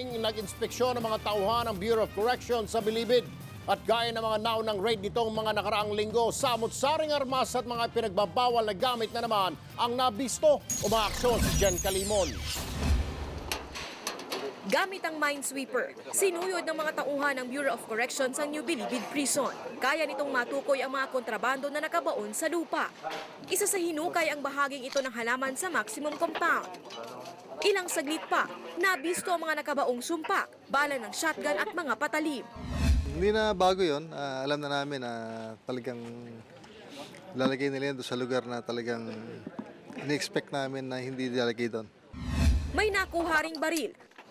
Muling nag-inspeksyon ng mga tauhan ng Bureau of Corrections sa Bilibid. At gaya ng mga naunang raid nitong mga nakaraang linggo, samot-saring armas at mga pinagbabawal na gamit na naman ang nabisto. Umaaksyon si Jen Kalimon. Gamit ang minesweeper, sinuyod ng mga tauhan ng Bureau of Corrections ang New Bilibid Prison. Kaya nitong matukoy ang mga kontrabando na nakabaon sa lupa. Isa sa hinukay ang bahaging ito ng halaman sa maximum compound. Ilang saglit pa, nabisto ang mga nakabaong sumpak, bala ng shotgun at mga patalim. Hindi na bago yon. Ah, alam na namin na talagang lalagay nila yan sa lugar na talagang in-expect namin na hindi lalagay doon. May nakuha ring baril,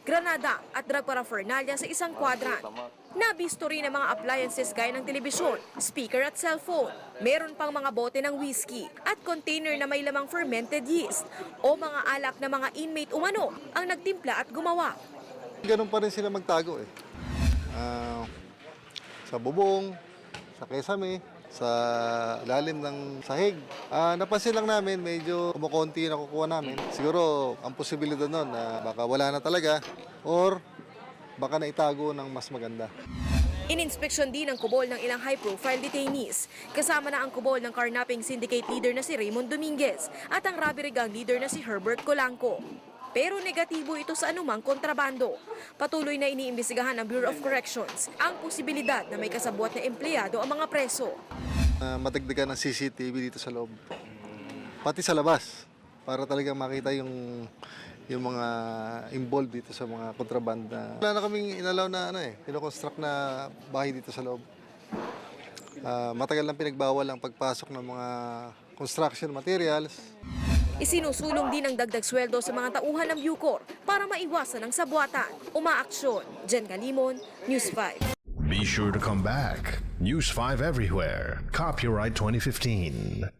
granada at drug paraphernalia sa isang kwadran. Nabisto rin ang mga appliances gaya ng telebisyon, speaker at cellphone. Meron pang mga bote ng whiskey at container na may lamang fermented yeast o mga alak na mga inmate umano ang nagtimpla at gumawa. Ganun pa rin sila magtago eh. Ah, sa bubong, sa kesame, sa ilalim ng sahig. Ah, napansin lang namin, medyo kumukunti na kukuha namin. Siguro, ang posibilidad nun na baka wala na talaga or baka naitago ng mas maganda. Ininspeksyon din ang kubol ng ilang high-profile detainees. Kasama na ang kubol ng carnapping syndicate leader na si Raymond Dominguez at ang robbery gang leader na si Herbert Colanco. Pero negatibo ito sa anumang kontrabando. Patuloy na iniimbestigahan ng Bureau of Corrections ang posibilidad na may kasabwat na empleyado ang mga preso. uh, matagdagan ng CCTV dito sa loob. Pati sa labas para talagang makita yung yung mga involved dito sa mga kontrabanda. Wala na kaming inalaw na ano eh, kinoconstruct na bahay dito sa loob. Ah, matagal lang pinagbawal ang pagpasok ng mga construction materials. Isinusulong din ang dagdag sweldo sa mga tauhan ng Bucor para maiwasan ang sabwatan. Umaaksyon. Jen Galimon, News 5. Be sure to come back. News 5 everywhere. Copyright 2015.